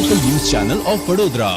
Channel of Vadodara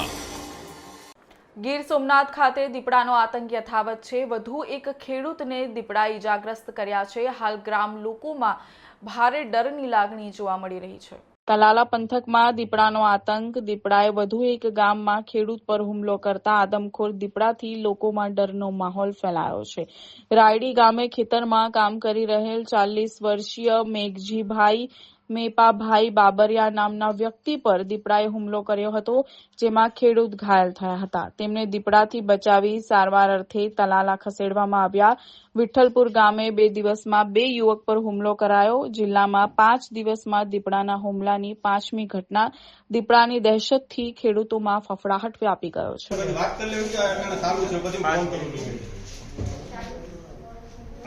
Gir Somnath ખાતે દીપડાનો આતંક યથાવત છે. વધુ એક ખેડૂતને દીપડા ઈજાગ્રસ્ત કર્યા છે. હાલ ગ્રામ લોકોમાં ભારે ડરની લાગણી જોવા મળી રહી છે. તલાલા પંથકમાં દીપડાનો આતંક. દીપડાએ વધુ એક ગામમાં ખેડૂત પર હુમલો કરતા આદમખોર દીપડાથી લોકોમાં ડરનો માહોલ ફેલાયો છે. રાયડી ગામે ખેતરમાં કામ કરી રહેલ ચાલીસ વર્ષીય મેઘજીભાઈ મેપાભાઈ બાબરિયા નામના વ્યક્તિ પર દીપડાએ હુમલો કર્યો હતો જેમાં ખેડૂત ઘાયલ થયા હતા. તેમને દીપડાથી બચાવી સારવાર અર્થે તલાલા ખસેડવામાં આવ્યા. વિઠ્ઠલપુર ગામે બે દિવસમાં બે યુવક પર હુમલો કરાયો. જિલ્લામાં પાંચ દિવસમાં દીપડાના હુમલાની પાંચમી ઘટના. દીપડાની દહેશતથી ખેડૂતોમાં ફફડાહટ વ્યાપી ગયો છે. પછી વાત કરી લેવી કે એને ચાલુ છે પછી ફોન કરી લઉં.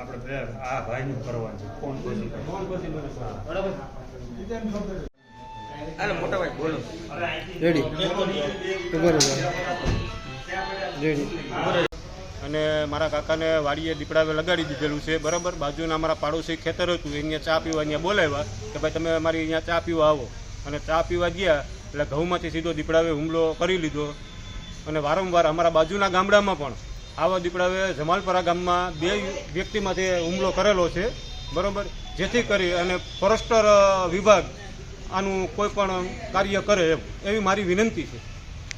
આપણે આ ભાઈનું કરવાનું છે. ફોન પછી ફોન પછી બરાબર. અરે મોટા ભાઈ બોલો. રેડી રેડી અને મારા કાકાને વાડીએ દીપડાવે લગાડી દીધેલું છે બરાબર? બાજુના અમારા પાડોશી ખેતર હતું અહીંયા ચા પીવા અહીંયા બોલાવ્યા કે ભાઈ તમે અમારી અહીંયા ચા પીવા આવો. અને ચા પીવા ગયા એટલે ઘઉંમાંથી સીધો દીપડાવે હુમલો કરી લીધો. અને વારંવાર અમારા બાજુના ગામડામાં પણ આવા દીપડાવે જમાલપરા ગામમાં બે વ્યક્તિમાંથી હુમલો કરેલો છે. બરાબર? જેથી કરી અને ફોરેસ્ટર વિભાગ આનું કોઈ પણ કાર્ય કરે એવી મારી વિનંતી છે.